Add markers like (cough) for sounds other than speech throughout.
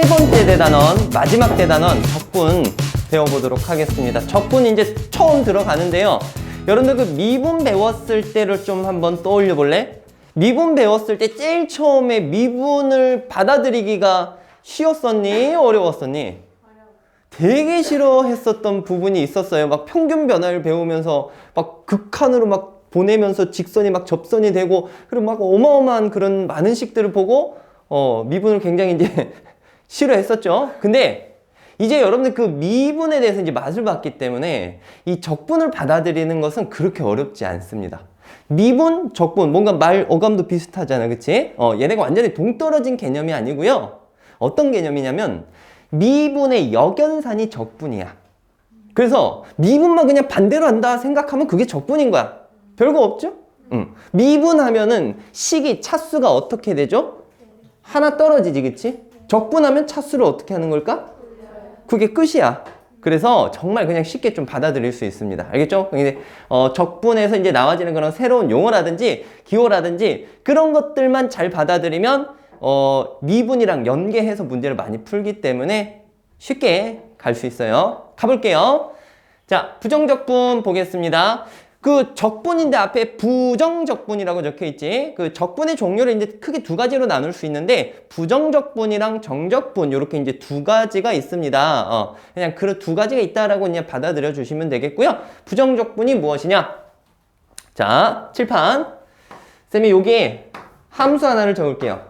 세 번째 대단원, 마지막 대단원 적분 배워보도록 하겠습니다. 적분 이제 처음 들어가는데요. 여러분들 그 미분 배웠을 때를 좀 한번 떠올려 볼래? 미분 배웠을 때 제일 처음에 미분을 받아들이기가 쉬웠었니? 어려웠었니? 되게 싫어했었던 부분이 있었어요. 막 평균 변화를 배우면서 막 극한으로 막 보내면서 직선이 막 접선이 되고 그리고 막 어마어마한 그런 많은 식들을 보고 어, 미분을 굉장히 이제 싫어했었죠. 근데 이제 여러분들 그 미분에 대해서 이제 맛을 봤기 때문에 이 적분을 받아들이는 것은 그렇게 어렵지 않습니다. 미분, 적분, 뭔가 말 어감도 비슷하잖아, 그치? 어, 얘네가 완전히 동떨어진 개념이 아니고요. 어떤 개념이냐면 미분의 역연산이 적분이야. 그래서 미분만 그냥 반대로 한다 생각하면 그게 적분인 거야. 별거 없죠? 응. 미분하면은 식이 차수가 어떻게 되죠? 하나 떨어지지, 그치? 적분하면 차수를 어떻게 하는 걸까? 그게 끝이야. 그래서 정말 그냥 쉽게 좀 받아들일 수 있습니다. 알겠죠? 근데 어, 적분에서 이제 나와지는 그런 새로운 용어라든지 기호라든지 그런 것들만 잘 받아들이면 어, 미분이랑 연계해서 문제를 많이 풀기 때문에 쉽게 갈 수 있어요. 가볼게요. 자, 부정적분 보겠습니다. 그 적분인데 앞에 부정적분이라고 적혀 있지. 그 적분의 종류를 이제 크게 두 가지로 나눌 수 있는데 부정적분이랑 정적분 이렇게 이제 두 가지가 있습니다. 어, 그냥 그두 가지가 있다라고 그냥 받아들여 주시면 되겠고요. 부정적분이 무엇이냐? 자, 칠판. 쌤이 여기 함수 하나를 적을게요.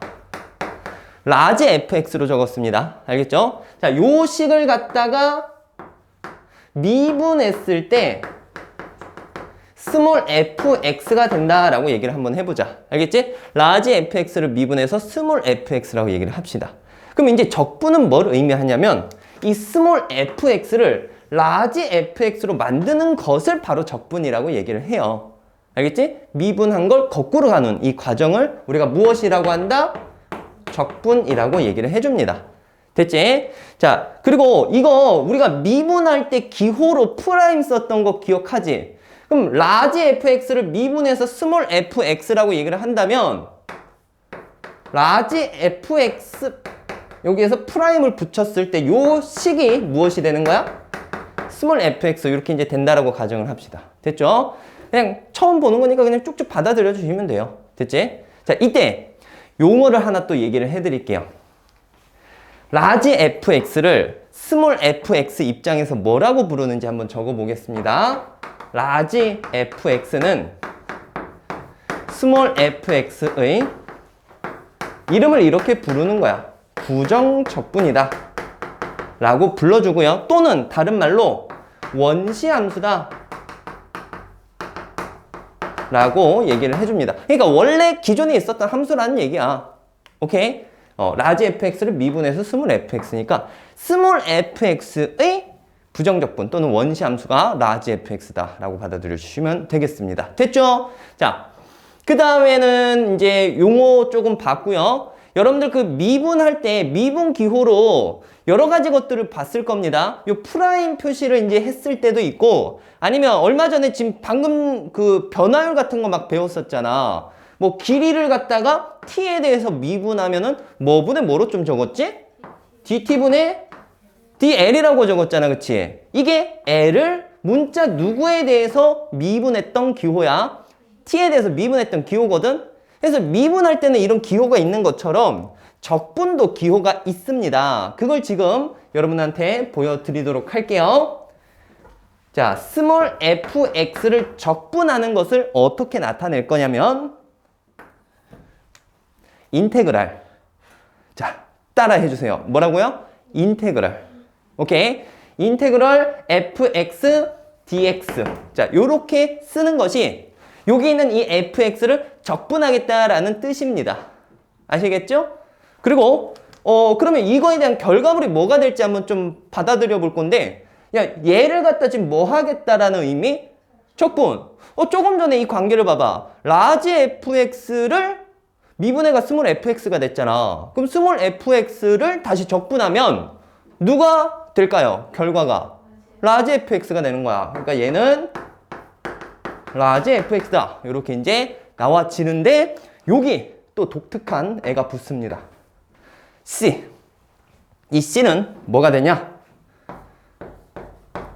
라지 fx로 적었습니다. 알겠죠? 자, 요 식을 갖다가 미분했을 때 스몰 fx가 된다라고 얘기를 한번 해보자. 알겠지? 라지 fx를 미분해서 스몰 fx라고 얘기를 합시다. 그럼 이제 적분은 뭘 의미하냐면 이 스몰 fx를 라지 fx로 만드는 것을 바로 적분이라고 얘기를 해요. 알겠지? 미분한 걸 거꾸로 가는 이 과정을 우리가 무엇이라고 한다? 적분이라고 얘기를 해줍니다. 됐지? 자, 그리고 이거 우리가 미분할 때 기호로 프라임 썼던 거 기억하지? 그럼 라지 fx를 미분해서 스몰 fx라고 얘기를 한다면 라지 fx 여기에서 프라임을 붙였을 때 요 식이 무엇이 되는 거야? 스몰 fx 이렇게 이제 된다라고 가정을 합시다. 됐죠? 그냥 처음 보는 거니까 그냥 쭉쭉 받아들여 주시면 돼요. 됐지? 자, 이때 용어를 하나 또 얘기를 해 드릴게요. 라지 fx를 스몰 fx 입장에서 뭐라고 부르는지 한번 적어 보겠습니다. 라지 fx는 스몰 fx의 이름을 이렇게 부르는 거야. 부정적분이다. 라고 불러주고요. 또는 다른 말로 원시함수다. 라고 얘기를 해줍니다. 그러니까 원래 기존에 있었던 함수라는 얘기야. 오케이? 어, 라지 fx를 미분해서 스몰 fx니까 스몰 fx의 부정적분 또는 원시 함수가 라지 fx다 라고 받아들여 주시면 되겠습니다. 됐죠? 자, 그 다음에는 이제 용어 조금 봤고요. 여러분들 그 미분할 때 미분 기호로 여러 가지 것들을 봤을 겁니다. 요 프라임 표시를 이제 했을 때도 있고 아니면 얼마 전에 지금 방금 그 변화율 같은 거 막 배웠었잖아. 뭐 길이를 갖다가 t에 대해서 미분하면은 뭐분의 뭐로 좀 적었지? dt분의 dl이라고 적었잖아. 그치? 이게 l을 문자 누구에 대해서 미분했던 기호야. t에 대해서 미분했던 기호거든. 그래서 미분할 때는 이런 기호가 있는 것처럼 적분도 기호가 있습니다. 그걸 지금 여러분한테 보여드리도록 할게요. 자, 스몰 fx를 적분하는 것을 어떻게 나타낼 거냐면 인테그랄. 자, 따라 해 주세요. 뭐라고요? 인테그랄. 오케이. 인테그랄 fx dx. 자, 요렇게 쓰는 것이 여기 있는 이 fx를 적분하겠다라는 뜻입니다. 아시겠죠? 그리고 어 그러면 이거에 대한 결과물이 뭐가 될지 한번 좀 받아들여 볼 건데 야 얘를 갖다 지금 뭐 하겠다라는 의미? 적분. 어 조금 전에 이 관계를 봐봐. 라지 fx를 미분해가 스몰 fx가 됐잖아. 그럼 스몰 fx를 다시 적분하면 누가 될까요? 결과가 라지 fx가 되는 거야. 그러니까 얘는 라지 fx다. 이렇게 이제 나와지는데 여기 또 독특한 애가 붙습니다. C. 이 C는 뭐가 되냐?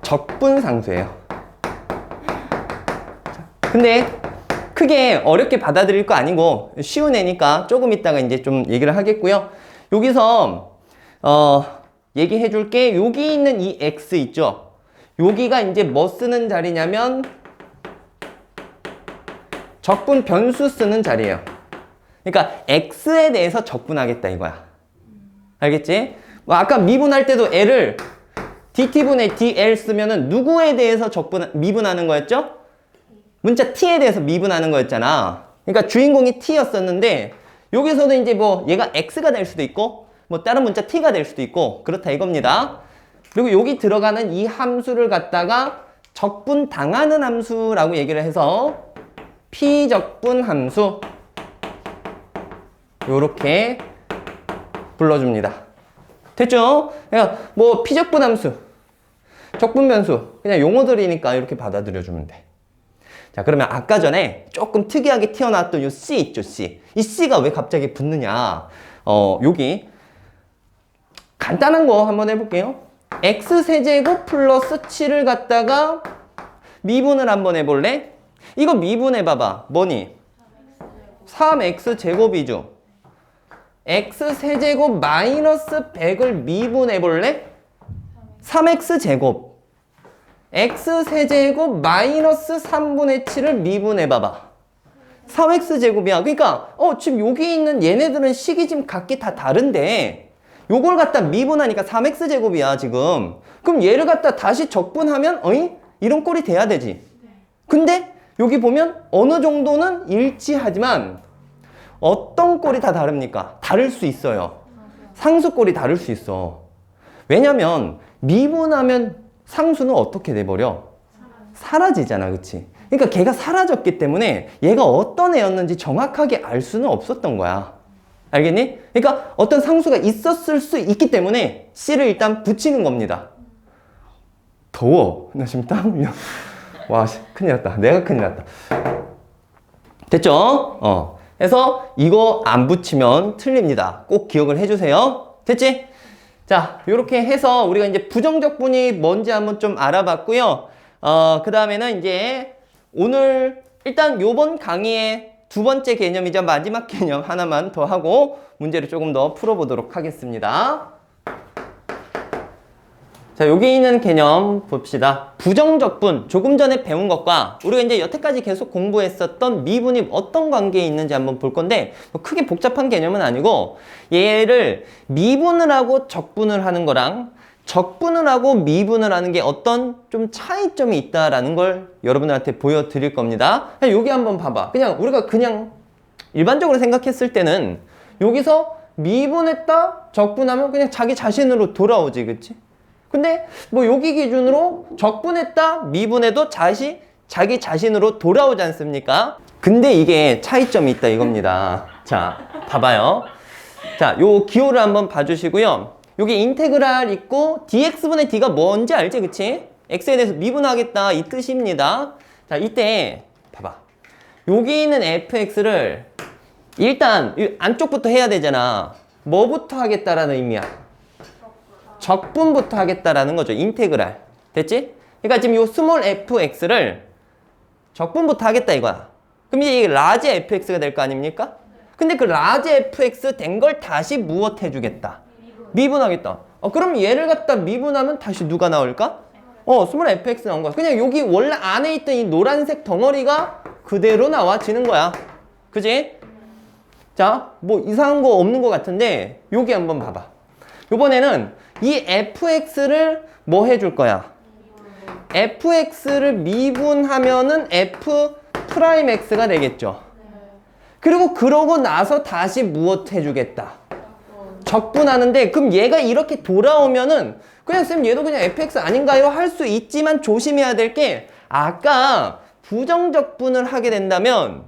적분상수예요. 자, 근데 크게 어렵게 받아들일 거 아니고 쉬운 애니까 조금 있다가 이제 좀 얘기를 하겠고요. 여기서 어 얘기해 줄게. 여기 있는 이 X 있죠? 여기가 이제 뭐 쓰는 자리냐면 적분 변수 쓰는 자리예요. 그러니까 x에 대해서 적분하겠다 이거야. 알겠지? 뭐 아까 미분할 때도 l을 dt분의 dl 쓰면은 누구에 대해서 적분 미분하는 거였죠? 문자 t에 대해서 미분하는 거였잖아. 그러니까 주인공이 t였었는데 여기서는 이제 뭐 얘가 x가 될 수도 있고 뭐 다른 문자 t가 될 수도 있고 그렇다 이겁니다. 그리고 여기 들어가는 이 함수를 갖다가 적분 당하는 함수라고 얘기를 해서 피적분 함수 요렇게 불러줍니다. 됐죠? 그러니까 뭐 피적분 함수, 적분 변수 그냥 용어들이니까 이렇게 받아들여 주면 돼. 자 그러면 아까 전에 조금 특이하게 튀어나왔던 요 C 있죠 C 이 C가 왜 갑자기 붙느냐 어 여기 간단한 거 한번 해볼게요 X세제곱 플러스 7을 갖다가 미분을 한번 해볼래? 이거 미분해봐봐 뭐니? 3X제곱이죠 X세제곱 마이너스 100을 미분해볼래? 3X제곱 x세제곱 마이너스 3분의 7을 미분해봐봐. 3x제곱이야. 그러니까 어 지금 여기 있는 얘네들은 식이 지금 각기 다 다른데 요걸 갖다 미분하니까 3x제곱이야 지금. 그럼 얘를 갖다 다시 적분하면 어이? 이런 꼴이 돼야 되지. 근데 여기 보면 어느 정도는 일치하지만 어떤 꼴이 다 다릅니까? 다를 수 있어요. 상수 꼴이 다를 수 있어. 왜냐면 미분하면 상수는 어떻게 돼버려? 사라지잖아, 그치? 그러니까 걔가 사라졌기 때문에 얘가 어떤 애였는지 정확하게 알 수는 없었던 거야. 알겠니? 그러니까 어떤 상수가 있었을 수 있기 때문에 C를 일단 붙이는 겁니다. 더워. 나 지금 땀 흘려. 와, 씨, 큰일 났다. 내가 큰일 났다. 됐죠? 어. 그래서 이거 안 붙이면 틀립니다. 꼭 기억을 해주세요. 됐지? 자, 이렇게 해서 우리가 이제 부정적분이 뭔지 한번 좀 알아봤고요. 어, 그 다음에는 이제 오늘 일단 요번 강의의 두 번째 개념이자 마지막 개념 하나만 더 하고 문제를 조금 더 풀어보도록 하겠습니다. 자, 여기 있는 개념 봅시다. 부정적분, 조금 전에 배운 것과 우리가 이제 여태까지 계속 공부했었던 미분이 어떤 관계에 있는지 한번 볼 건데 뭐 크게 복잡한 개념은 아니고 얘를 미분을 하고 적분을 하는 거랑 적분을 하고 미분을 하는 게 어떤 좀 차이점이 있다라는 걸 여러분들한테 보여드릴 겁니다. 여기 한번 봐봐. 그냥 우리가 그냥 일반적으로 생각했을 때는 여기서 미분했다, 적분하면 그냥 자기 자신으로 돌아오지, 그치? 근데 뭐 여기 기준으로 적분했다, 미분해도 다시 자기 자신으로 돌아오지 않습니까? 근데 이게 차이점이 있다 이겁니다. 자, 봐봐요. 자, 요 기호를 한번 봐주시고요. 여기 인테그랄 있고 dx분의 d가 뭔지 알지, 그치? x에 대해서 미분하겠다 이 뜻입니다. 자, 이때 봐봐. 여기 있는 fx를 일단 이 안쪽부터 해야 되잖아. 뭐부터 하겠다라는 의미야? 적분부터 하겠다라는 거죠. 인테그랄. 됐지? 그러니까 지금 요 스몰 fx를 적분부터 하겠다 이거야. 그럼 이제 이게 라지 fx가 될 거 아닙니까? 근데 그 라지 fx 된 걸 다시 무엇 해주겠다? 미분하겠다. 어, 그럼 얘를 갖다 미분하면 다시 누가 나올까? 어, 스몰 fx 나온 거야. 그냥 여기 원래 안에 있던 이 노란색 덩어리가 그대로 나와지는 거야. 그지? 자, 뭐 이상한 거 없는 것 같은데 여기 한번 봐봐. 이번에는 이 fx를 뭐 해줄 거야? fx를 미분하면은 f 프라임 x가 되겠죠. 그리고 그러고 나서 다시 무엇 해주겠다? 적분하는데 그럼 얘가 이렇게 돌아오면은 그냥 쌤 얘도 그냥 fx 아닌가요? 할 수 있지만 조심해야 될 게 아까 부정적분을 하게 된다면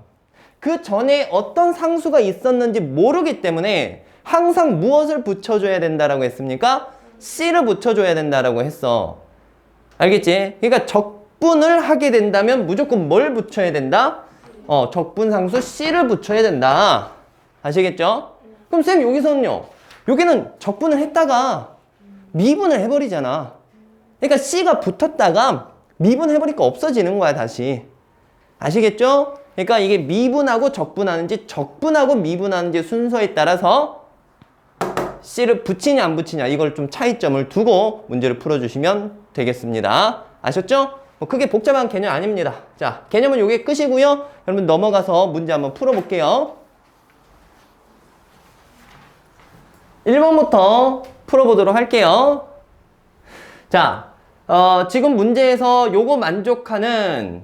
그 전에 어떤 상수가 있었는지 모르기 때문에 항상 무엇을 붙여줘야 된다라고 했습니까? C를 붙여줘야 된다라고 했어. 알겠지? 그러니까 적분을 하게 된다면 무조건 뭘 붙여야 된다? 어, 적분상수 C를 붙여야 된다. 아시겠죠? 그럼 쌤 여기서는요. 여기는 적분을 했다가 미분을 해버리잖아. 그러니까 C가 붙었다가 미분해버리니까 없어지는 거야, 다시. 아시겠죠? 그러니까 이게 미분하고 적분하는지 적분하고 미분하는지 순서에 따라서 C를 붙이냐 안 붙이냐 이걸 좀 차이점을 두고 문제를 풀어주시면 되겠습니다. 아셨죠? 뭐 크게 복잡한 개념 아닙니다. 자, 개념은 요게 끝이고요. 여러분 넘어가서 문제 한번 풀어볼게요. 1번부터 풀어보도록 할게요. 자, 어, 지금 문제에서 요거 만족하는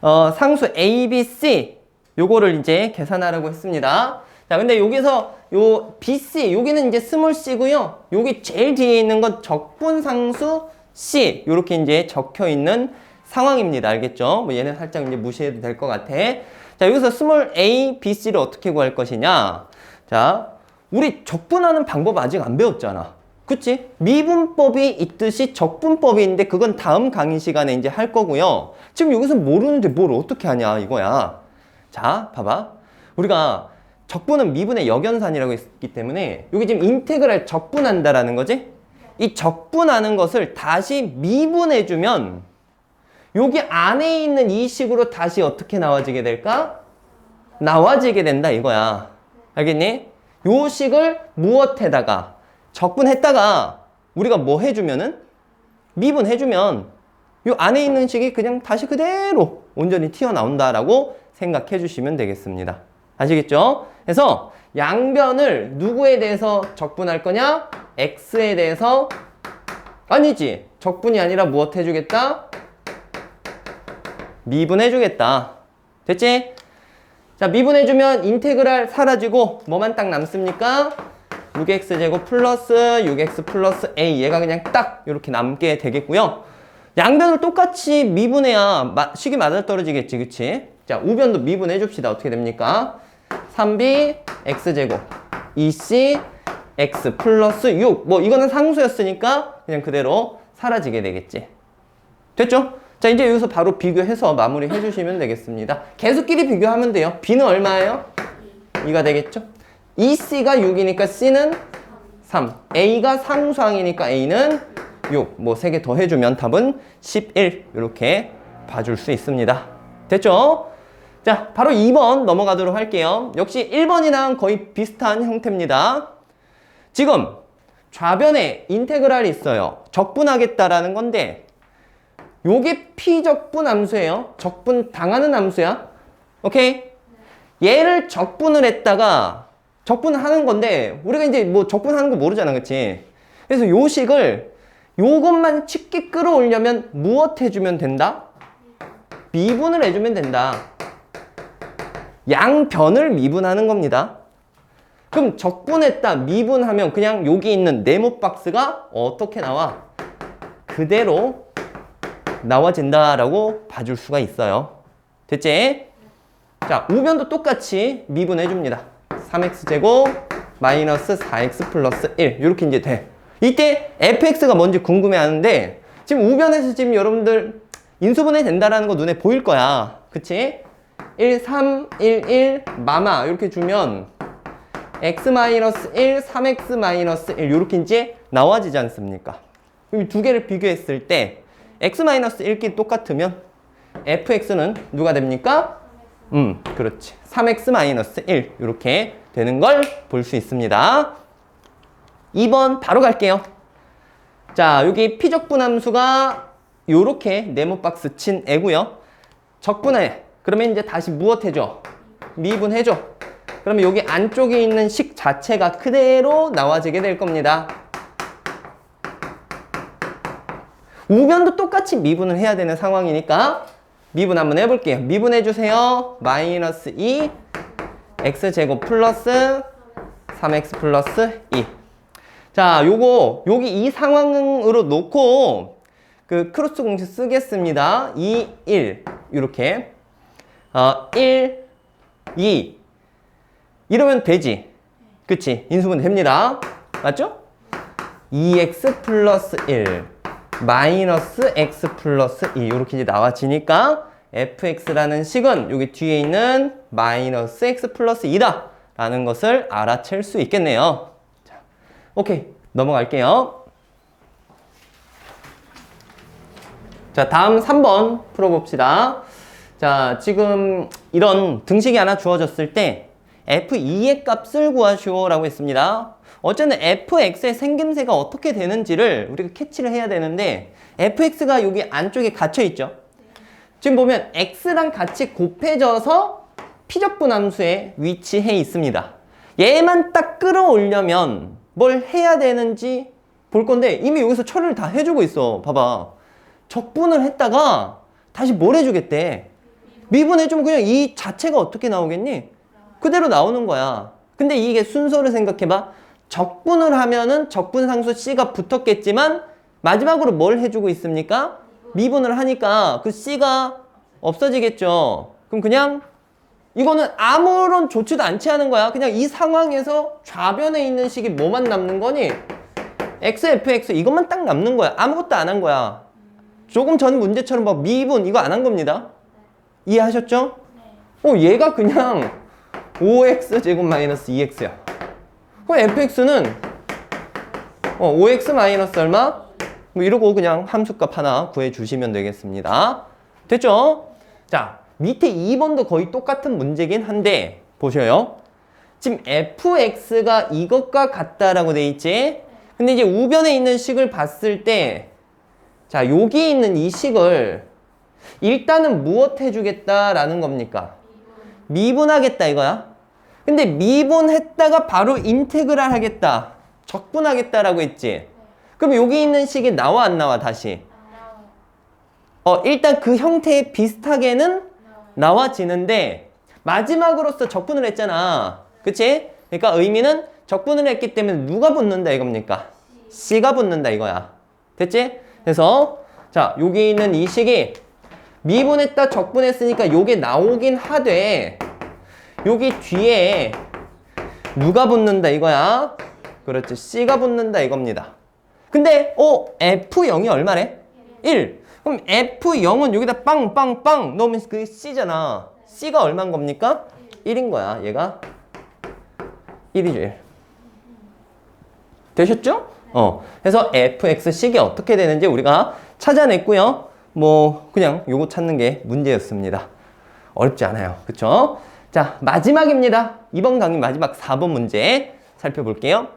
어, 상수 A, B, C 요거를 이제 계산하라고 했습니다. 자, 근데 여기서 요 B, C 여기는 이제 스몰 c고요. 여기 제일 뒤에 있는 건 적분 상수 C 요렇게 이제 적혀 있는 상황입니다. 알겠죠? 뭐 얘는 살짝 이제 무시해도 될 것 같아. 자, 여기서 스몰 A, B, C를 어떻게 구할 것이냐? 자, 우리 적분하는 방법 아직 안 배웠잖아. 그치? 미분법이 있듯이 적분법이 있는데 그건 다음 강의 시간에 이제 할 거고요. 지금 여기서 모르는데 뭘 어떻게 하냐 이거야. 자, 봐봐. 우리가 적분은 미분의 역연산이라고 했기 때문에 여기 지금 인테그랄 적분한다라는 거지? 이 적분하는 것을 다시 미분해주면 여기 안에 있는 이 식으로 다시 어떻게 나와지게 될까? 나와지게 된다 이거야. 알겠니? 요 식을 무엇에다가 적분했다가 우리가 뭐 해주면은 미분해주면 요 안에 있는 식이 그냥 다시 그대로 온전히 튀어나온다라고 생각해 주시면 되겠습니다. 아시겠죠? 그래서 양변을 누구에 대해서 적분할 거냐? x에 대해서 아니지. 적분이 아니라 무엇 해주겠다? 미분해주겠다. 됐지? 자, 미분해주면 인테그랄 사라지고 뭐만 딱 남습니까? 6x제곱 플러스 6x 플러스 a 얘가 그냥 딱 이렇게 남게 되겠고요. 양변을 똑같이 미분해야 마- 식이 맞아떨어지겠지, 그치? 자, 우변도 미분해 줍시다. 어떻게 됩니까? 3b x제곱 2c x 플러스 6. 뭐 이거는 상수였으니까 그냥 그대로 사라지게 되겠지. 됐죠? 자, 이제 여기서 바로 비교해서 마무리 해주시면 되겠습니다. 계수끼리 비교하면 돼요. b는 얼마예요? 2가 되겠죠? 2c가 6이니까 c는 3. a가 상수항이니까 a는 6. 뭐 3개 더 해주면 답은 11. 이렇게 봐줄 수 있습니다. 됐죠? 자, 바로 2번 넘어가도록 할게요. 역시 1번이랑 거의 비슷한 형태입니다. 지금 좌변에 인테그랄이 있어요. 적분하겠다라는 건데 요게 피적분 함수예요. 적분 당하는 함수야. 오케이? 얘를 적분을 했다가 적분을 하는 건데 우리가 이제 뭐 적분하는 거 모르잖아. 그치? 그래서 요 식을 요것만 쉽게 끌어올려면 무엇 해주면 된다? 미분을 해주면 된다. 양변을 미분하는 겁니다. 그럼 적분했다, 미분하면 그냥 여기 있는 네모 박스가 어떻게 나와? 그대로 나와진다라고 봐줄 수가 있어요. 됐지? 자, 우변도 똑같이 미분해줍니다. 3x제곱 마이너스 4x 플러스 1 이렇게 이제 돼. 이때 fx가 뭔지 궁금해하는데 지금 우변에서 지금 여러분들 인수분해 된다라는 거 눈에 보일 거야. 그치? 1, 3, 1, 1, 마마 이렇게 주면 x 마이너스 1, 3x 마이너스 1 이렇게 이제 나와지지 않습니까? 두 개를 비교했을 때 x 마이너스 1끼리 똑같으면 fx는 누가 됩니까? 음, 그렇지. 3x 마이너스 1 이렇게 되는 걸 볼 수 있습니다. 2번 바로 갈게요. 자, 여기 피적분 함수가 요렇게 네모 박스 친 애고요. 적분해. 그러면 이제 다시 무엇 해줘? 미분해줘. 그러면 여기 안쪽에 있는 식 자체가 그대로 나와지게 될 겁니다. 우변도 똑같이 미분을 해야 되는 상황이니까 미분 한번 해볼게요. 미분해주세요. 마이너스 2 x제곱 플러스 3x 플러스 2 자, 요거 여기 이 상황으로 놓고 그 크로스 공식 쓰겠습니다. 2, 1 이렇게 어, 1, 2 이러면 되지. 그치? 인수분 됩니다. 맞죠? 2x 플러스 1 마이너스 x 플러스 2 이렇게 이제 나와지니까 fx라는 식은 여기 뒤에 있는 마이너스 x 플러스 2다 라는 것을 알아챌 수 있겠네요. 자, 오케이. 넘어갈게요. 자, 다음 3번 풀어봅시다. 자, 지금 이런 등식이 하나 주어졌을 때 f2의 값을 구하시오 라고 했습니다. 어쨌든 fx의 생김새가 어떻게 되는지를 우리가 캐치를 해야 되는데 fx가 여기 안쪽에 갇혀 있죠. 지금 보면 x랑 같이 곱해져서 피적분 함수에 위치해 있습니다. 얘만 딱 끌어올려면 뭘 해야 되는지 볼 건데 이미 여기서 처리를 다 해주고 있어. 봐봐. 적분을 했다가 다시 뭘 해주겠대? 미분해주면 그냥 이 자체가 어떻게 나오겠니? 그대로 나오는 거야. 근데 이게 순서를 생각해봐. 적분을 하면은 적분상수 C가 붙었겠지만 마지막으로 뭘 해주고 있습니까? 미분을 하니까 그 C가 없어지겠죠. 그럼 그냥 이거는 아무런 조치도 않지 하는 거야. 그냥 이 상황에서 좌변에 있는 식이 뭐만 남는 거니? XFX 이것만 딱 남는 거야. 아무것도 안 한 거야. 조금 전 문제처럼 막 미분 이거 안 한 겁니다. 이해하셨죠? 어, 얘가 그냥 5x 제곱 마이너스 2x야. 그럼 fx는 어, 5x 마이너스 얼마? 뭐 이러고 그냥 함수값 하나 구해 주시면 되겠습니다. 됐죠? 자, 밑에 2번도 거의 똑같은 문제긴 한데 보셔요. 지금 fx가 이것과 같다라고 돼 있지? 근데 이제 우변에 있는 식을 봤을 때 자, 여기 있는 이 식을 일단은 무엇 해주겠다라는 겁니까? 미분하겠다 이거야. 근데 미분했다가 바로 인테그랄 하겠다. 적분하겠다라고 했지. 그럼 여기 있는 식이 나와 안 나와 다시? 어, 일단 그 형태에 비슷하게는 나와지는데 마지막으로서 적분을 했잖아. 그치? 그러니까 의미는 적분을 했기 때문에 누가 붙는다 이겁니까? C가 붙는다 이거야. 됐지? 그래서 자, 여기 있는 이 식이 미분했다 적분했으니까 요게 나오긴 하되 여기 뒤에 누가 붙는다 이거야? 그렇지. C가 붙는다 이겁니다. 근데 어 F0이 얼마래? 1. 그럼 F0은 여기다 빵빵빵 넣으면 그게 C잖아. C가 얼마인 겁니까? 1인 거야. 얘가 1이죠. 1. 되셨죠? 어. 그래서 fx식이 어떻게 되는지 우리가 찾아냈고요. 뭐 그냥 요거 찾는 게 문제였습니다. 어렵지 않아요. 그쵸? 자, 마지막입니다. 이번 강의 마지막 4번 문제 살펴볼게요.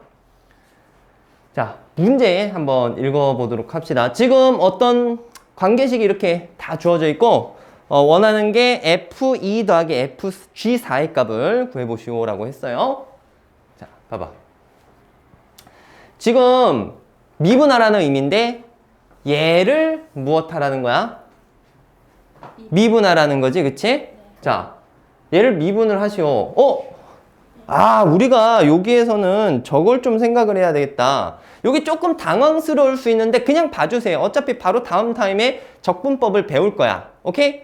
자, 문제 한번 읽어보도록 합시다. 지금 어떤 관계식이 이렇게 다 주어져 있고 어, 원하는 게 f2 더하기 fg4의 값을 구해보시오라고 했어요. 자, 봐봐. 지금 미분하라는 의미인데 얘를 무엇하라는 거야? 미분하라는 거지, 그치? 자, 얘를 미분을 하시오. 어? 아, 우리가 여기에서는 저걸 좀 생각을 해야 되겠다. 여기 조금 당황스러울 수 있는데 그냥 봐주세요. 어차피 바로 다음 타임에 적분법을 배울 거야. 오케이?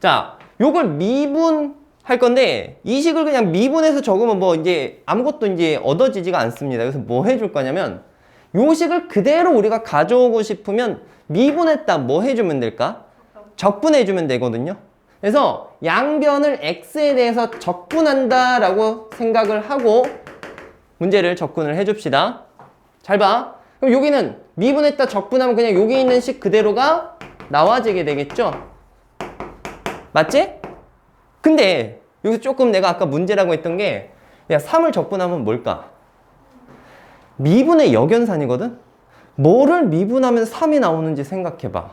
자, 요걸 미분할 건데 이 식을 그냥 미분해서 적으면 뭐 이제 아무것도 이제 얻어지지가 않습니다. 그래서 뭐 해줄 거냐면 요 식을 그대로 우리가 가져오고 싶으면 미분했다 뭐 해주면 될까? 적분해주면 되거든요. 그래서 양변을 x에 대해서 적분한다 라고 생각을 하고 문제를 접근을 해줍시다. 잘 봐. 그럼 여기는 미분했다 적분하면 그냥 여기 있는 식 그대로가 나와지게 되겠죠? 맞지? 근데 여기서 조금 내가 아까 문제라고 했던 게 야, 3을 적분하면 뭘까? 미분의 역연산이거든? 뭐를 미분하면 3이 나오는지 생각해봐.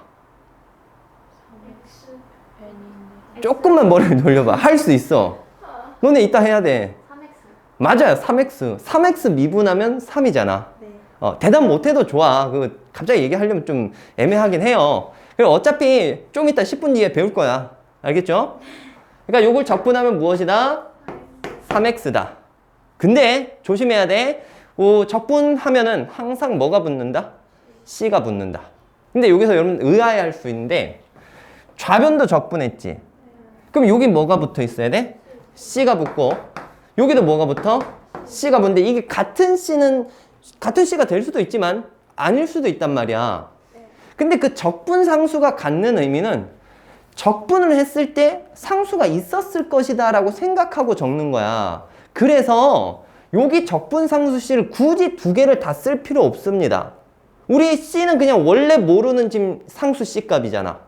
조금만 머리를 (laughs) 돌려봐. 할 수 있어. 너네 이따 해야 돼. 3x. 맞아요. 3x. 3x 미분하면 3이잖아. 네. 어, 대답 못해도 좋아. 그 갑자기 얘기하려면 좀 애매하긴 해요. 그리고 어차피 좀 이따 10분 뒤에 배울 거야. 알겠죠? 그러니까 요걸 적분하면 무엇이다? 3x다. 근데 조심해야 돼. 오, 적분하면은 항상 뭐가 붙는다? c가 붙는다. 근데 여기서 여러분 의아해할 수 있는데 좌변도 적분했지. 그럼 여기 뭐가 붙어 있어야 돼? c가 붙고 여기도 뭐가 붙어? c가 붙는데 이게 같은 c는 같은 c가 될 수도 있지만 아닐 수도 있단 말이야. 근데 그 적분 상수가 갖는 의미는 적분을 했을 때 상수가 있었을 것이다 라고 생각하고 적는 거야. 그래서 여기 적분 상수 C를 굳이 두 개를 다 쓸 필요 없습니다. 우리 C는 그냥 원래 모르는 지금 상수 C 값이잖아.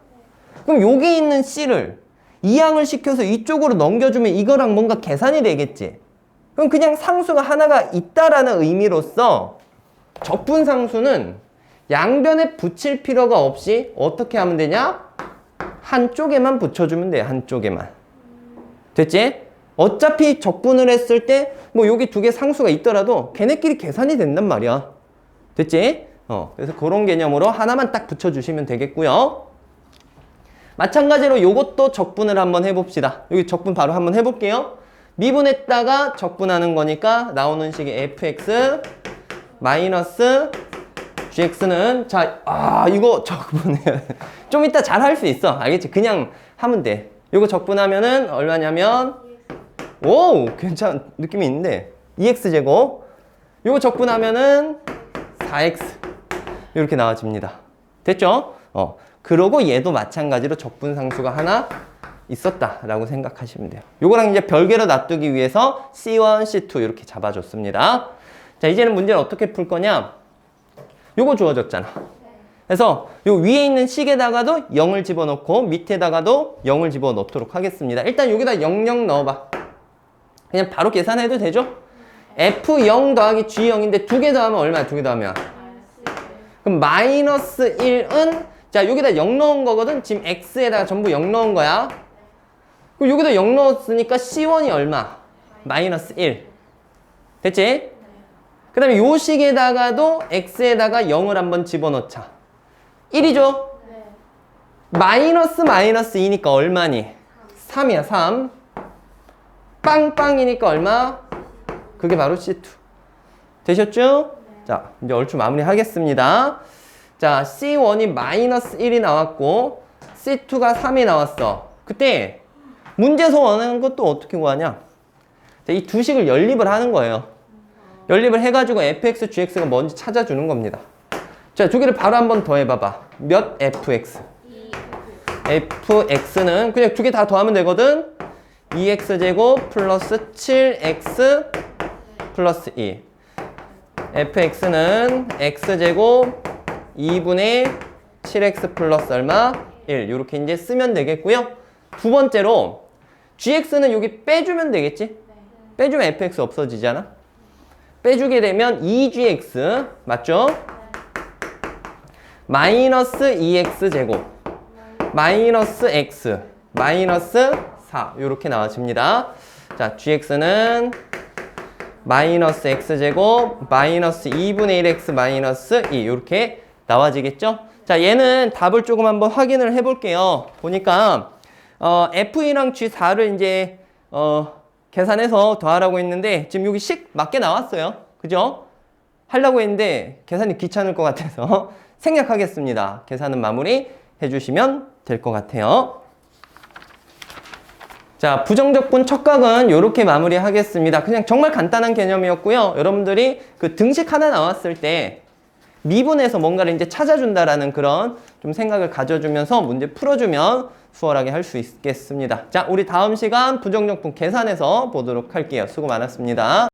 그럼 여기 있는 C를 이항을 시켜서 이쪽으로 넘겨주면 이거랑 뭔가 계산이 되겠지. 그럼 그냥 상수가 하나가 있다라는 의미로서 적분 상수는 양변에 붙일 필요가 없이 어떻게 하면 되냐? 한쪽에만 붙여주면 돼요. 한쪽에만. 됐지? 어차피 적분을 했을 때 뭐 여기 두 개 상수가 있더라도 걔네끼리 계산이 된단 말이야. 됐지? 어, 그래서 그런 개념으로 하나만 딱 붙여주시면 되겠고요. 마찬가지로 요것도 적분을 한번 해봅시다. 여기 적분 바로 한번 해볼게요. 미분했다가 적분하는 거니까 나오는 식이 fx 마이너스 gx는 자, 아 이거 적분해. (laughs) 좀 이따 잘 할 수 있어. 알겠지? 그냥 하면 돼. 요거 적분하면은 얼마냐면 오 괜찮 느낌이 있는데 2x 제곱 요거 적분하면은 4x 이렇게 나와집니다. 됐죠? 어. 그러고 얘도 마찬가지로 적분 상수가 하나 있었다라고 생각하시면 돼요. 요거랑 이제 별개로 놔두기 위해서 C1, C2 이렇게 잡아줬습니다. 자, 이제는 문제를 어떻게 풀 거냐? 요거 주어졌잖아. 그래서 요 위에 있는 식에다가도 0을 집어넣고 밑에다가도 0을 집어넣도록 하겠습니다. 일단 여기다 00 넣어봐. 그냥 바로 계산해도 되죠? F0 더하기 G0인데 두 개 더하면 얼마야? 두 개 더하면? 그럼 마이너스 1은 자 여기다 0 넣은 거거든 지금 x에다가 전부 0 넣은 거야 그럼 여기다 0 넣었으니까 c1이 얼마? 마이너스 1 됐지? 그 다음에 요 식에다가도 x에다가 0을 한번 집어넣자 1이죠? 마이너스 마이너스 2니까 얼마니? 3이야 3 빵빵이니까 얼마? 그게 바로 C2 되셨죠? 자, 이제 얼추 마무리 하겠습니다. 자, C1이 마이너스 1이 나왔고, C2가 3이 나왔어. 그때 문제에서 원하는 것도 어떻게 구하냐? 자, 이두 식을 연립을 하는 거예요. 연립을 해가지고 fx, gx가 뭔지 찾아주는 겁니다. 자, 두 개를 바로 한번 더 해봐봐. 몇 fx? fx는 그냥 두 개 다 더하면 되거든? 2x제곱 플러스 7x 플러스 2. fx는 x제곱 2분의 7x 플러스 얼마? 1 이렇게 이제 쓰면 되겠고요. 두 번째로 gx는 여기 빼주면 되겠지? 빼주면 fx 없어지잖아. 빼주게 되면 2gx 맞죠? 마이너스 2x 제곱 마이너스 x 마이너스 4 이렇게 나와집니다. 자 gx는 마이너스 x제곱 마이너스 2분의 1x 마이너스 2 이렇게 나와지겠죠? 자 얘는 답을 조금 한번 확인을 해볼게요. 보니까 어, f2랑 g4를 이제 어, 계산해서 더하라고 했는데 지금 여기 식 맞게 나왔어요. 그죠? 하려고 했는데 계산이 귀찮을 것 같아서 (laughs) 생략하겠습니다. 계산은 마무리 해주시면 될 것 같아요. 자, 부정적분 척각은 이렇게 마무리하겠습니다. 그냥 정말 간단한 개념이었고요. 여러분들이 그 등식 하나 나왔을 때 미분에서 뭔가를 이제 찾아준다라는 그런 좀 생각을 가져주면서 문제 풀어주면 수월하게 할 수 있겠습니다. 자, 우리 다음 시간 부정적분 계산해서 보도록 할게요. 수고 많았습니다.